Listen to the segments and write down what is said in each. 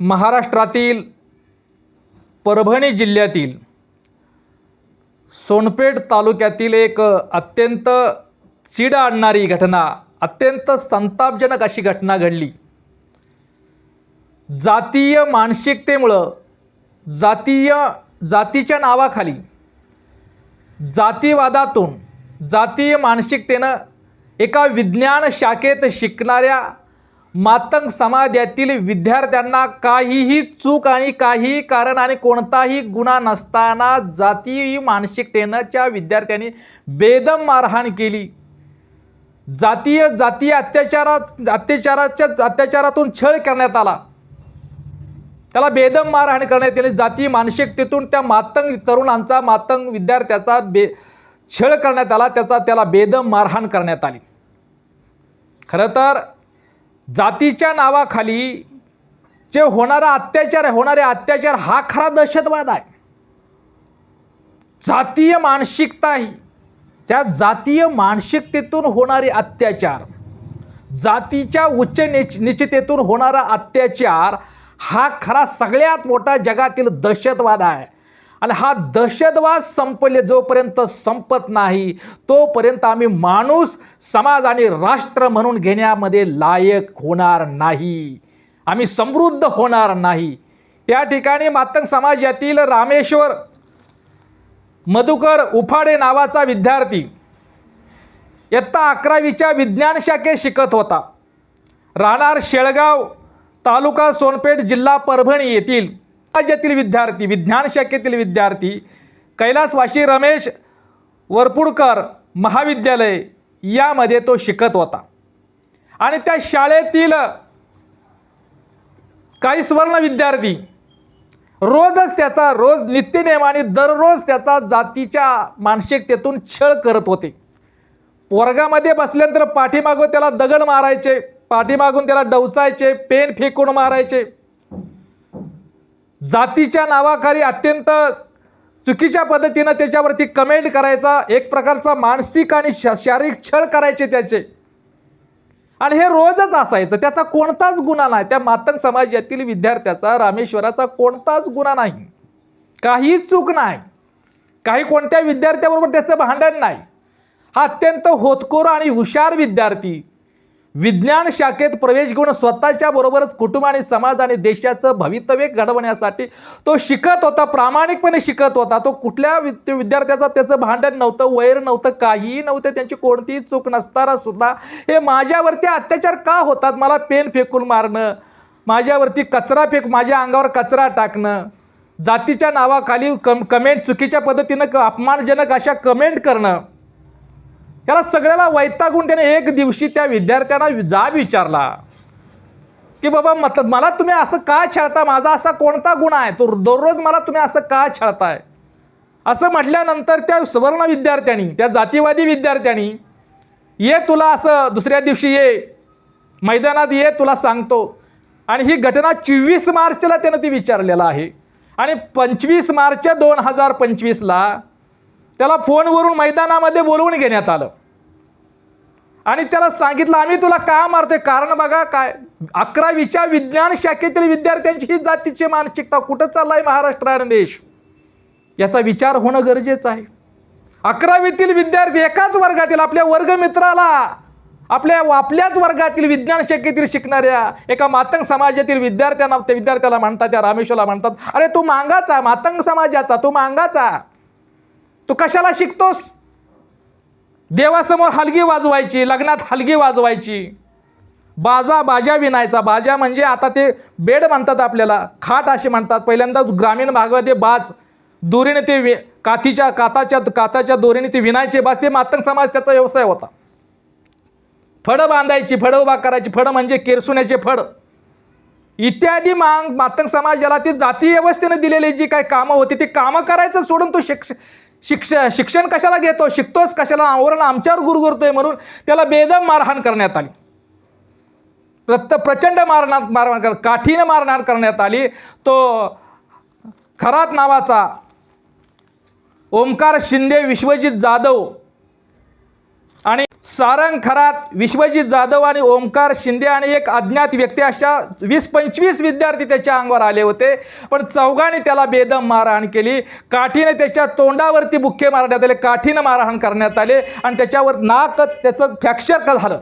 महाराष्ट्रातील परभणी जिल्ह्यातील सोनपेठ तालुक्यातील एक अत्यंत चिड आणणारी घटना अत्यंत संतापजनक अशी घटना घडली. जातीय मानसिकतेमुळं जातीय जातीच्या नावाखाली जातीवादातून जातीय मानसिकतेनं एका विज्ञान शाखेत शिकणाऱ्या मातंग समाजातील विद्यार्थ्यांना काहीही चूक आणि काहीही कारण आणि कोणताही गुन्हा नसताना जातीय मानसिकतेनंच्या विद्यार्थ्यांनी बेदम मारहाण केली. जातीय जातीय अत्याचारात अत्याचाराच्या अत्याचारातून छळ करण्यात आला. त्याला बेदम मारहाण करण्यात आली. जातीय मानसिकतेतून त्या मातंग तरुणांचा मातंग विद्यार्थ्याचा बे छळ करण्यात आला. त्याचा त्याला बेदम मारहाण करण्यात आली. खरं तर जातीच्या नावाखाली जे होणारा अत्याचार आहे होणारे अत्याचार हा खरा दहशतवाद आहे. जातीय मानसिकता ही त्या जातीय मानसिकतेतून होणारे अत्याचार जातीच्या उच्च निच निश्चितेतून होणारा अत्याचार हा खरा सगळ्यात मोठा जगातील दहशतवाद आहे. आणि हा दहशतवाद संपले जोपर्यंत संपत नाही तोपर्यंत आम्ही माणूस समाज आणि राष्ट्र म्हणून घेण्यामध्ये लायक होणार नाही. आम्ही समृद्ध होणार नाही. त्या ठिकाणी मातंग समाजातील रामेश्वर मधुकर उफाडे नावाचा विद्यार्थी इयत्ता अकरावीच्या विज्ञान शाखेत शिकत होता. राहणार शेळगाव तालुका सोनपेठ जिल्हा परभणी येथील. राज्यातील विद्यार्थी विज्ञान शाखेतील विद्यार्थी कैलासवाशी रमेश वरपुडकर महाविद्यालय यामध्ये तो शिकत होता आणि त्या शाळेतील काही सुवर्ण विद्यार्थी रोजच त्याचा रोज नित्यनियमाने दररोज त्याचा जातीच्या मानसिकतेतून छळ करत होते. वर्गामध्ये बसल्यानंतर पाठीमागून त्याला दगड मारायचे पाठीमागून त्याला डवचायचे पेन फेकून मारायचे. जातीच्या नावाखाली अत्यंत चुकीच्या पद्धतीनं त्याच्यावरती कमेंट करायचा एक प्रकारचा मानसिक आणि शारीरिक छळ करायचे त्याचे. आणि हे रोजच असायचं त्याचा कोणताच गुन्हा नाही. त्या मातंग समाजातील विद्यार्थ्याचा रामेश्वराचा कोणताच गुन्हा नाही. काही चूक नाही. काही कोणत्या विद्यार्थ्याबरोबर त्याचं भांडण नाही. हा अत्यंत होतकोर आणि हुशार विद्यार्थी विज्ञान शाखेत प्रवेश घेऊन स्वतःच्या बरोबरच कुटुंब आणि समाज आणि देशाचं भवितव्य घडवण्यासाठी तो शिकत होता प्रामाणिकपणे शिकत होता. तो कुठल्या विद- विद्यार्थ्याचा त्याचं भांडण नव्हतं वैर नव्हतं काहीही नव्हतं त्यांची कोणतीही चूक नसताना सुद्धा हे माझ्यावरती अत्याचार का होतात? मला पेन फेकून मारणं माझ्यावरती कचरा फेक माझ्या अंगावर कचरा टाकणं जातीच्या नावाखाली कम कमेंट चुकीच्या पद्धतीनं क- अपमानजनक अशा कमेंट करणं. याला सगळ्याला वैतागून त्याने एक दिवशी त्या विद्यार्थ्यांना जाब विचारला की बाबा मतलब मला तुम्ही असं का छळता माझा असा कोणता गुण आहे? तो दररोज मला तुम्ही असं का छळताय? असं म्हटल्यानंतर त्या सुवर्ण विद्यार्थ्यांनी त्या जातीवादी विद्यार्थ्यांनी ये तुला असं दुसऱ्या दिवशी ये मैदानात ये तुला सांगतो. आणि ही घटना चोवीस मार्चला त्यानं ती विचारलेलं आहे. आणि पंचवीस मार्च दोन हजार पंचवीसला त्याला फोनवरून मैदानामध्ये बोलवून घेण्यात आलं. आणि त्याला सांगितलं आम्ही तुला का मारतोय? कारण बघा काय अकरावीच्या विज्ञान शाखेतील विद्यार्थ्यांची ही जातीची मानसिकता कुठं चाललाय महाराष्ट्र आणि देश? याचा विचार होणं गरजेचं आहे. अकरावीतील विद्यार्थी एकाच वर्गातील आपल्या वर्गमित्राला आपल्या आपल्याच वर्गातील विज्ञान शाखेतील शिकणाऱ्या एका मातंग समाजातील विद्यार्थ्यांना त्या विद्यार्थ्याला म्हणतात त्या रामेश्वरला म्हणतात अरे तू मांगाचा मातंग समाजाचा तू मांगाचा. तू कशाला शिकतोस? देवासमोर हलगी वाजवायची लग्नात हलगी वाजवायची. बाजा बाजा विणायचा. बाजा म्हणजे आता ते बेड म्हणतात आपल्याला खाट असे म्हणतात. पहिल्यांदा ग्रामीण भागामध्ये बाज दोरीने ते वि काथीच्या काताच्या काताच्या दोरीने ते विणायचे. बाज ते मातंग समाज त्याचा व्यवसाय होता. फळं बांधायची फळं उभा करायची. फळं म्हणजे केरसुण्याचे फळ इत्यादी मांग मातंग समाजाला ती जाती व्यवस्थेने दिलेली जी काही कामं होती ती कामं करायचं सोडून तो शिक्ष शिक्ष शिक्षण कशाला घेतो? शिकतोस कशाला? आवरण आमच्यावर गुरगुरतोय म्हणून त्याला बेदम मारहाण करण्यात आली. प्रत प्रचंड मारणार मारहाण कर काठीनं मारहाण करण्यात आली. तो खरात नावाचा ओमकार शिंदे विश्वजित जाधव सारंग खरात विश्वजित जाधव आणि ओमकार शिंदे आणि एक अज्ञात व्यक्ती अशा वीस पंचवीस विद्यार्थी त्याच्या अंगावर आले होते. पण चौघांनी त्याला बेदम मारहाण केली. काठीने त्याच्या तोंडावरती बुक्के मारण्यात आले. काठीनं मारहाण करण्यात आले आणि त्याच्यावर नाक त्याचं फ्रॅक्चर का झालं.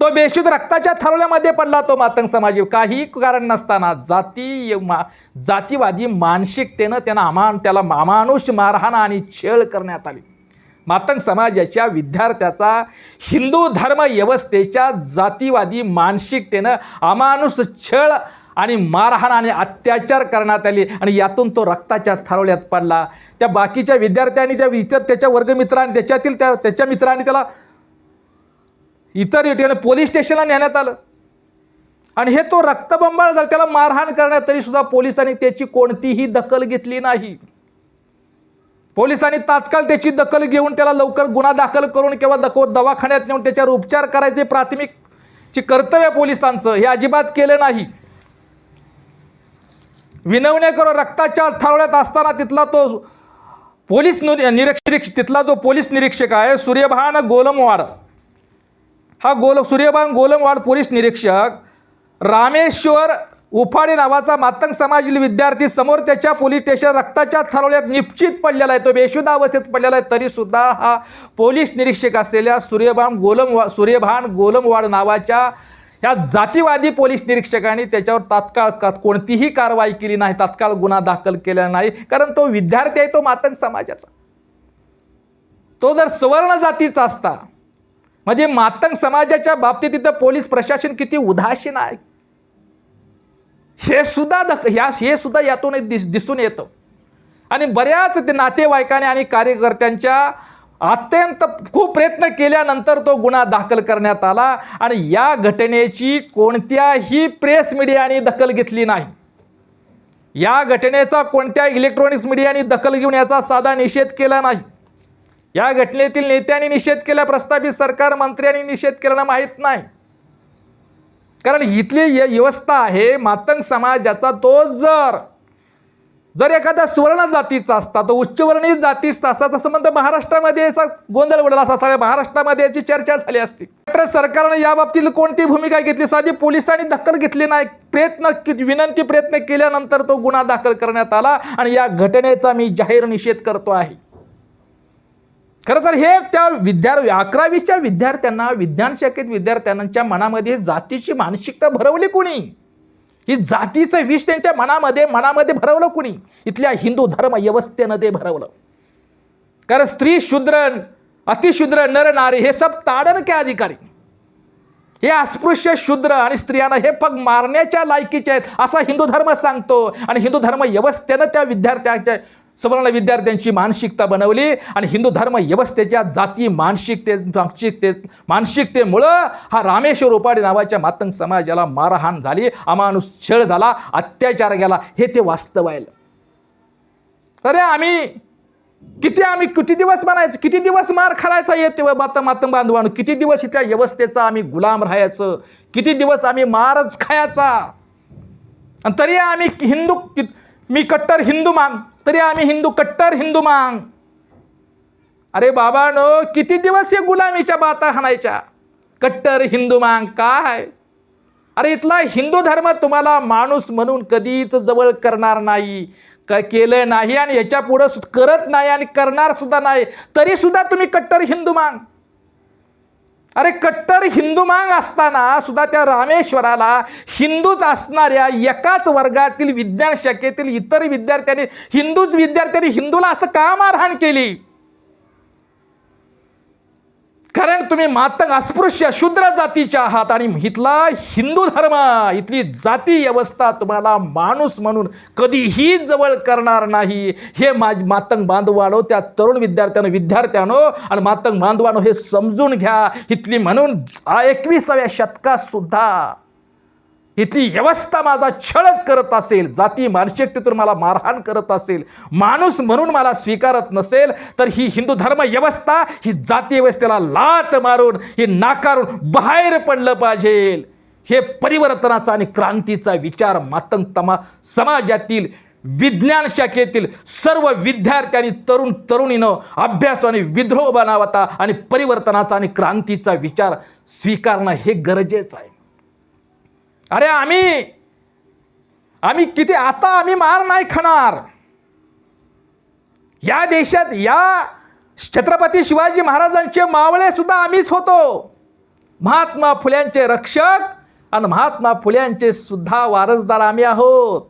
तो बेशुद्ध रक्ताच्या थरवल्यामध्ये पडला. तो मातंग समाजी काही कारण नसताना जाती मा जातीवादी मानसिकतेनं त्यांना अमान त्याला अमानुष मारहाण आणि छेळ करण्यात आली. मातंग समाजाच्या विद्यार्थ्याचा हिंदू धर्म व्यवस्थेच्या जातीवादी मानसिकतेनं अमानुष छळ आणि मारहाण आणि अत्याचार करण्यात आले आणि यातून तो रक्ताच्या थारोळ्यात पडला. त्या बाकीच्या विद्यार्थ्यांनी त्या इतर त्याच्या वर्गमित्रांनी त्याच्यातील त्या त्याच्या मित्रांनी त्याला इतर ठिकाणी पोलीस स्टेशनला नेण्यात आलं. आणि हे तो रक्तबंबाळ झाला. त्याला मारहाण करण्यात तरीसुद्धा पोलिसांनी त्याची कोणतीही दखल घेतली नाही. पोलिसांनी तात्काळ त्याची दखल घेऊन त्याला लवकर गुन्हा दाखल करून किंवा दखो दवाखान्यात नेऊन त्याच्यावर उपचार करायचे. प्राथमिक ची कर्तव्य पोलिसांचं. हे अजिबात केलं नाही. विनवण्या करून रक्ताच्या थारोळ्यात असताना तिथला तो पोलीस नु- निरीक्षक तिथला जो पोलीस निरीक्षक आहे सूर्यभान गोलमवाड. हा गोल सूर्यभान गोलमवाड पोलीस निरीक्षक रामेश्वर उफाडे नावाचा मातंग समाजातील विद्यार्थी समोर त्याच्या पोलीस स्टेशन रक्ताच्या थरवल्यात निश्चित पडलेला आहे. तो बेशुद्ध अवस्थेत पडलेला आहे. तरीसुद्धा हा पोलीस निरीक्षक असलेल्या सूर्यभान गोलमवा सूर्यभान गोलमवाड नावाच्या ह्या जातीवादी पोलीस निरीक्षकांनी त्याच्यावर तात्काळ का कोणतीही कारवाई केली नाही. तात्काळ गुन्हा दाखल केला नाही. कारण तो विद्यार्थी आहे तो मातंग समाजाचा. तो जर सवर्ण जातीचा असता म्हणजे मातंग समाजाच्या बाबतीत तिथं पोलीस प्रशासन किती उदासीन आहे. हे सुद्धा दख ह्या हे सुद्धा यातून दिस दिसून येतं. आणि बऱ्याच ते नातेवाईकाने आणि कार्यकर्त्यांच्या अत्यंत खूप प्रयत्न केल्यानंतर तो गुन्हा दाखल करण्यात आला आणि या घटनेची कोणत्याही प्रेस मीडियाने दखल घेतली नाही. या घटनेचा कोणत्या इलेक्ट्रॉनिक्स मीडियाने दखल घेऊन याचा साधा निषेध केला नाही. या घटनेतील नेत्यांनी निषेध केला प्रस्तावित सरकार मंत्र्यांनी निषेध केला माहीत नाही. कारण इथली य- व्यवस्था आहे मातंग समाजाचा तो जर जर एखाद्या सुवर्ण जातीचा असता तो उच्चवर्णीय जातीचा असता तसं म्हणतं महाराष्ट्रामध्ये असा गोंधळ उडला असा सगळ्या महाराष्ट्रामध्ये याची चर्चा झाली असती. मात्र सरकारनं या बाबतीत कोणती भूमिका घेतली? साधी पोलिसांनी दखल घेतली नाही. प्रयत्न कि- विनंती प्रयत्न केल्यानंतर तो गुन्हा दाखल करण्यात आला आणि या घटनेचा मी जाहीर निषेध करतो आहे. खरं तर हे त्या विद्यार्थी अकरावीच्या विद्यार्थ्यांना विज्ञान शाखेत विद्यार्थ्यांच्या मनामध्ये जातीची मानसिकता भरवली कोणी? ही जातीचं विष त्यांच्या मनामध्ये मनामध्ये भरवलं कुणी? इथल्या हिंदू धर्म व्यवस्थेनं ते भरवलं. कारण स्त्री शूद्र अतिशूद्र नर नारी हे सब ताडन के अधिकारी. हे अस्पृश्य शूद्र आणि स्त्रियांना हे फक्त मारण्याच्या लायकीचे आहेत असा हिंदू धर्म सांगतो. आणि हिंदू धर्म व्यवस्थेनं त्या विद्यार्थ्याच्या सवर्ण विद्यार्थ्यांची मानसिकता बनवली आणि हिंदू धर्म व्यवस्थेच्या जाती मानसिकते मानसिकते मानसिकतेमुळं हा रामेश्वर उपाडे नावाच्या मातंग समाजाला मारहाण झाली अमानुष छळ झाला अत्याचार केला हे ते वास्तव आहे अरे आम्ही किती आम्ही किती दिवस म्हणायचं किती दिवस मार खायचा येते मात मातंग बांधवानं किती दिवस इथल्या व्यवस्थेचा आम्ही गुलाम राहायचं किती दिवस आम्ही मारच खायचा. आणि तरी आम्ही हिंदू मी कट्टर हिंदू मान तरी आम्ही हिंदू कट्टर हिंदू मांग. अरे बाबानो किती दिवस या गुलामीच्या बाता हाणायच्या? कट्टर हिंदू मांग काय? अरे इथला हिंदू धर्म तुम्हाला माणूस म्हणून कधीच जवळ करणार नाही. क केलं नाही आणि ह्याच्या पुढं करत नाही आणि करणार सुद्धा नाही. तरी सुद्धा तुम्ही कट्टर हिंदू मांग. अरे कट्टर हिंदू मांग असताना सुद्धा त्या रामेश्वराला हिंदूच असणाऱ्या एकाच वर्गातील विज्ञान शाखेतील इतर विद्यार्थ्यांनी हिंदूच विद्यार्थ्यांनी हिंदूला असं का मारहाण केली. कारण तुम्ही मातंग अस्पृश्य शूद्र जातीच्या आहात आणि इथला हिंदू धर्म इथली जाती व्यवस्था तुम्हाला माणूस म्हणून कधीही जवळ करणार नाही. हे माझ मातंग बांधवानो त्या तरुण विद्यार्थ्यानं विद्यार्थ्यानो आणि मातंग बांधवानो हे समजून घ्या. इथली म्हणून एकविसाव्या शतकात सुद्धा इथली व्यवस्था माझा छळच करत असेल जाती मानसिकतेतून मला मारहाण करत असेल माणूस म्हणून मला स्वीकारत नसेल तर ही हिंदू धर्म व्यवस्था ही जाती व्यवस्थेला लात मारून ही नाकारून बाहेर पडलं पाहिजे. हे परिवर्तनाचा आणि क्रांतीचा विचार मातंग तमा समाजातील विज्ञान शाखेतील सर्व विद्यार्थ्यांनी तरुण तरुणीनं अभ्यास आणि विद्रोह बनावता आणि परिवर्तनाचा आणि क्रांतीचा विचार स्वीकारणं हे गरजेचं आहे. अरे आम्ही आम्ही किती आता आम्ही मार नाही खाणार. या देशात या छत्रपती शिवाजी महाराजांचे मावळे सुद्धा आम्हीच होतो. महात्मा फुल्यांचे रक्षक आणि महात्मा फुल्यांचे सुद्धा वारसदार आम्ही आहोत.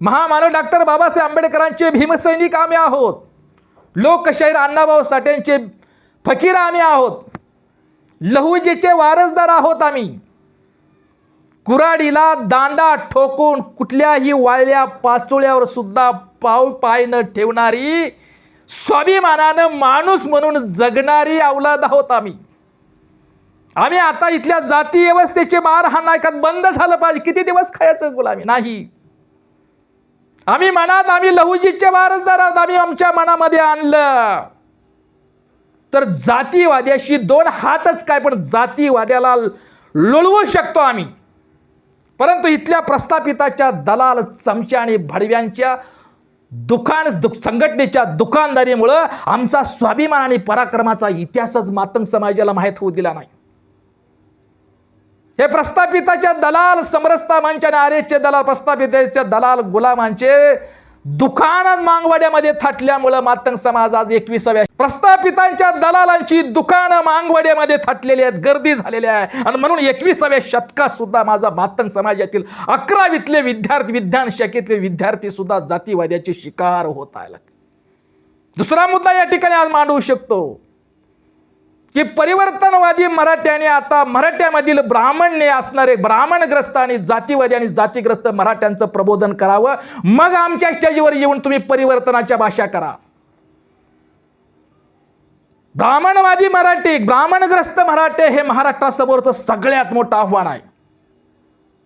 महामानव डॉक्टर बाबासाहेब आंबेडकरांचे भीमसैनिक आम्ही आहोत. लोकशाहीर अण्णाभाऊ साठेंचे फकीर आम्ही आहोत. लहुजीचे वारसदार आहोत आम्ही. कुराडीला दांडा ठोकून कुठल्याही वाळल्या पाचोळ्यावर सुद्धा पाव पाय न ठेवणारी स्वाभिमानानं माणूस म्हणून जगणारी अवलाद आहोत आम्ही. आम्ही आता इथल्या जाती व्यवस्थेचे मार हा नायकात बंद झालं पाहिजे. किती दिवस खायचं गुलामी? नाही. आम्ही मनात आम्ही लहुजीचे वारसदार आहोत आम्ही आमच्या मनामध्ये आणलं. तर जातीवाद्याशी दोन हातच काय पण जातीवाद्याला लोळवू शकतो आम्ही. परंतु इथल्या प्रस्थापिताच्या दलाल चमच्या आणि भडव्यांच्या दुकान दु संघटनेच्या दुकानदारीमुळं आमचा स्वाभिमान आणि पराक्रमाचा इतिहासच मातंग समाजाला माहीत होऊ दिला नाही. हे प्रस्थापिताच्या दलाल समरसता मंच आणि आर्यचे दलाल प्रस्थापिताच्या दलाल गुलामांचे दुकान मांगवाड्यामध्ये थाटल्यामुळं मातंग समाज आज एकविसाव्या प्रस्थापितांच्या दलालांची दुकानं मांगवाड्यामध्ये थाटलेली आहेत गर्दी झालेली आहे. आणि म्हणून एकविसाव्या शतकात सुद्धा माझा मातंग समाजातील अकरावीतले विद्यार्थी विज्ञान शाखेतले विद्यार्थी सुद्धा जातीवाद्याचे शिकार होत आहे दुसरा मुद्दा या ठिकाणी आज मांडवू शकतो. की परिवर्तनवादी मराठ्याने आता मराठ्यामधील ब्राह्मणने असणारे ब्राह्मणग्रस्त आणि जातीवादी आणि जातीग्रस्त मराठ्यांचं प्रबोधन करावं. मग आमच्या स्टेजवर येऊन तुम्ही परिवर्तनाच्या भाषा करा. ब्राह्मणवादी मराठी ब्राह्मणग्रस्त मराठे हे महाराष्ट्रासमोरचं सगळ्यात मोठं आव्हान आहे.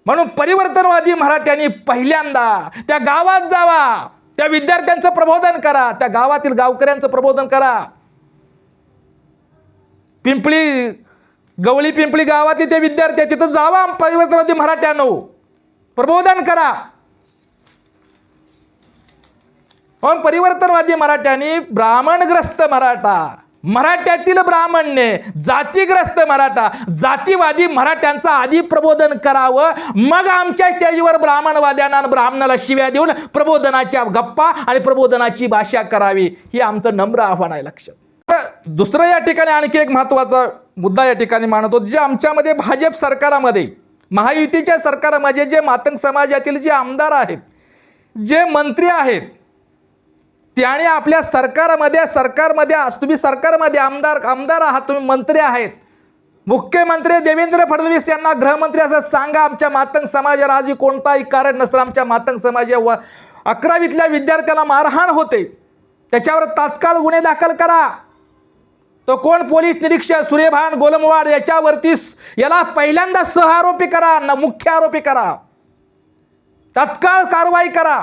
म्हणून परिवर्तनवादी मराठ्यांनी पहिल्यांदा त्या गावात जावा त्या विद्यार्थ्यांचं प्रबोधन करा त्या गावातील गावकऱ्यांचं प्रबोधन करा. पिंपळी गवळी पिंपळी गावातील ते विद्यार्थी तिथं जावा परिवर्तनवादी मराठ्यानो प्रबोधन करा. पण परिवर्तनवादी मराठ्यांनी ब्राह्मणग्रस्त मराठा. मराठ्यातील ब्राह्मणने जातीग्रस्त मराठा जातीवादी मराठ्यांचं आधी प्रबोधन करावं. मग आमच्या स्टेजवर ब्राह्मणवाद्यांना ब्राह्मणाला शिव्या देऊन प्रबोधनाच्या गप्पा आणि प्रबोधनाची भाषा करावी. हे आमचं नम्र आव्हान आहे लक्षात. दुसरं या ठिकाणी आणखी एक महत्त्वाचा मुद्दा या ठिकाणी मानतो जे आमच्यामध्ये भाजप सरकारामध्ये महायुतीच्या सरकारामध्ये जे मातंग समाजातील जे आमदार आहेत जे मंत्री आहेत त्याने आपल्या सरकारमध्ये सरकारमध्ये तुम्ही सरकारमध्ये आमदार आमदार आहात तुम्ही मंत्री आहेत. मुख्यमंत्री देवेंद्र फडणवीस यांना गृहमंत्री असं सांगा आमच्या मातंग समाजाला आजही कोणताही कारण नसतं आमच्या मातंग समाजावर अकरावीतल्या विद्यार्थ्याला मारहाण होते. त्याच्यावर तात्काळ गुन्हे दाखल करा. तो कोण पोलीस निरीक्षक सूर्यभान गोलमवाड याच्यावरती याला पहिल्यांदा सहआरोपी करा न मुख्य आरोपी करा. तत्काळ कारवाई करा.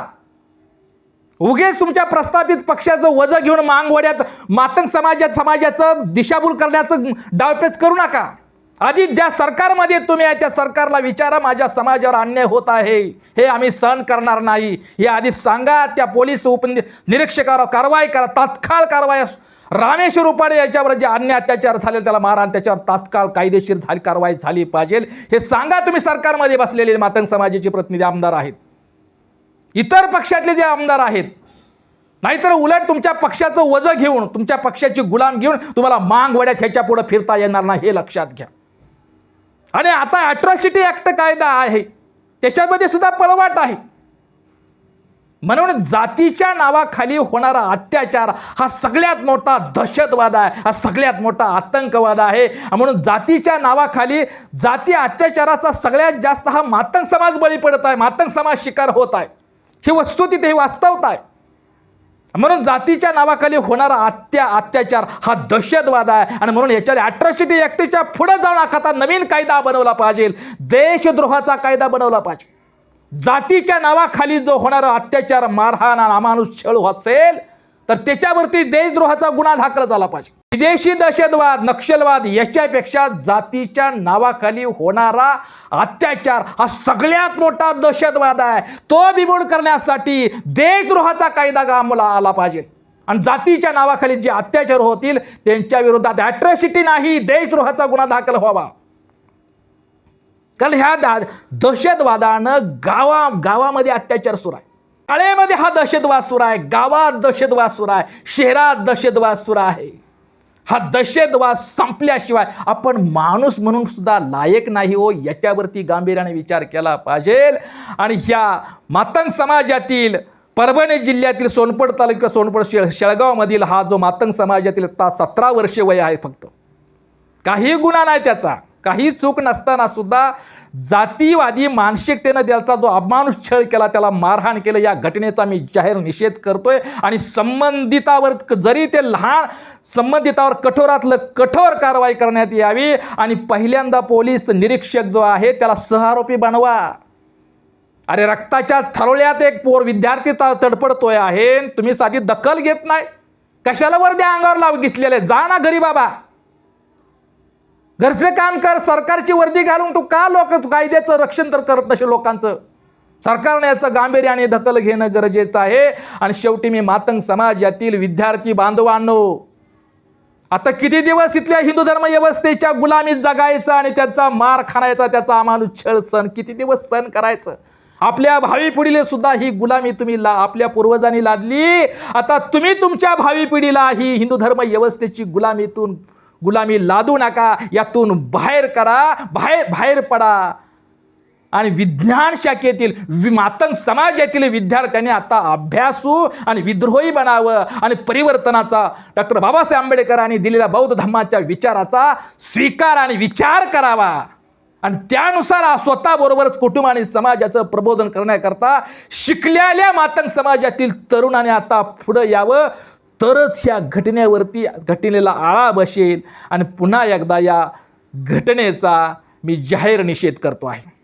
उगेच तुमच्या प्रस्थापित पक्षाचं वजं घेऊन मांगवड्यात मातंग समाजात समाजाचं दिशाभूल करण्याचं डावपेच करू नका. आधी ज्या सरकारमध्ये तुम्ही आहे त्या सरकारला विचारा माझ्या समाजावर अन्याय होत आहे. हे आम्ही सहन करणार नाही. हे आधी सांगा त्या पोलीस उप निरीक्षकावर कारवाई करा तात्काळ कारवाई रामेश्वर उपाडे याच्यावर जे अन्य अत्याचार झाले त्याला मारहाण त्याच्यावर तात्काळ कायदेशीर झाली कारवाई झाली पाहिजे. हे सांगा तुम्ही सरकारमध्ये बसलेले मातंग समाजाचे प्रतिनिधी आमदार आहेत. इतर पक्षातले जे आमदार आहेत नाहीतर उलट तुमच्या पक्षाचं वजं घेऊन तुमच्या पक्षाची गुलाम घेऊन तुम्हाला मांग वड्यात ह्याच्या पुढं फिरता येणार नाही हे लक्षात घ्या. आणि आता अट्रॉसिटी ऍक्ट कायदा आहे. त्याच्यामध्ये सुद्धा पळवाट आहे. म्हणून जातीच्या नावाखाली होणारा अत्याचार हा सगळ्यात मोठा दहशतवाद आहे. हा सगळ्यात मोठा आतंकवाद आहे. म्हणून जातीच्या नावाखाली जाती अत्याचाराचा सगळ्यात जास्त हा मातंग समाज बळी पडत आहे. मातंग समाज शिकार होत आहे. ही वस्तू तिथे वास्तवत आहे. म्हणून जातीच्या नावाखाली होणारा अत्या अत्याचार हा दहशतवाद आहे. आणि म्हणून याच्यात अट्रॉसिटी ॲक्टच्या पुढे जाऊन आता नवीन कायदा बनवला पाहिजे. देशद्रोहाचा कायदा बनवला पाहिजे. जातीच्या नावाखाली जो होणारा अत्याचार मारहाण आणि अमानुष छळ असेल तर त्याच्यावरती देशद्रोहाचा गुन्हा दाखल झाला पाहिजे. विदेशी दहशतवाद नक्षलवाद याच्यापेक्षा जातीच्या नावाखाली होणारा अत्याचार हा सगळ्यात मोठा दहशतवाद आहे. तो बिमोड करण्यासाठी देशद्रोहाचा कायदा कामला अंमला आला पाहिजे. आणि जातीच्या नावाखाली जे अत्याचार होतील त्यांच्या विरोधात ॲट्रॉसिटी नाही देशद्रोहाचा गुन्हा दाखल व्हावा. कारण ह्या दा दहशतवादानं गावा गावामध्ये अत्याचार सुरू आहे. काळेमध्ये हा दहशतवाद सुरू आहे गावात दहशतवाद सुरू आहे शहरात दहशतवाद सुरू आहे. हा दहशतवाद संपल्याशिवाय आपण माणूस म्हणून सुद्धा लायक नाही हो याच्यावरती गांभीर्याने विचार केला पाहिजे. आणि ह्या मातंग समाजातील परभणी जिल्ह्यातील सोनपड तालुका सोनपड शेळ शेळगावमधील हा जो मातंग समाजातील ता सतरा वर्षे वय आहे फक्त. काही गुन्हा नाही त्याचा. काही चूक नसताना सुद्धा जातीवादी मानसिकतेनं त्याचा जो अमानुष छळ केला त्याला मारहाण केलं या घटनेचा मी जाहीर निषेध करतोय. आणि संबंधितावर जरी ते लहान संबंधितावर कठोरातलं कठोर कारवाई करण्यात यावी आणि पहिल्यांदा पोलीस निरीक्षक जो आहे त्याला सहआरोपी बनवा. अरे रक्ताच्या थरोळ्यात एक पोर विद्यार्थी त- तडपडतोय आहे तुम्ही साधी दखल घेत नाही. कशाला वर द्या अंगावर लाव घेतलेले? जा ना घरी बाबा. घरचं काम कर सरकारची वर्दी घालून तू का लोक कायद्याचं रक्षण तर करत नसे लोकांचं? सरकारने याचं गांभीर्याने दखल घेणं गरजेचं आहे. आणि शेवटी मी मातंग समाज यातील विद्यार्थी बांधवांनो आता किती दिवस इथल्या हिंदू धर्म व्यवस्थेच्या गुलामीत जगायचं आणि त्याचा मार खाणायचा त्याचा अमानुष छळ सण किती दिवस सण करायचं? आपल्या भावी पिढीला सुद्धा ही गुलामी तुम्ही ला आपल्या पूर्वजांनी लादली. आता तुम्ही तुमच्या भावी पिढीला ही हिंदू धर्म व्यवस्थेची गुलामीतून गुलामी लादू नका यातून बाहेर करा बाहेर बाहेर पडा. आणि विज्ञान शाखेतील वि- मातंग समाजातील विद्यार्थ्यांनी आता अभ्यासू आणि विद्रोही बनावं आणि परिवर्तनाचा डॉक्टर बाबासाहेब आंबेडकरांनी दिलेल्या बौद्ध धर्माच्या विचाराचा स्वीकार आणि विचार करावा. आणि त्यानुसार स्वतःबरोबरच कुटुंब आणि समाजाचं प्रबोधन करण्याकरता शिकलेल्या मातंग समाजातील तरुणाने आता पुढं यावं. तरच ह्या घटनेवरती घटनेला आळा बसेल आणि पुन्हा एकदा या घटनेचा मी जाहीर निषेध करतो आहे.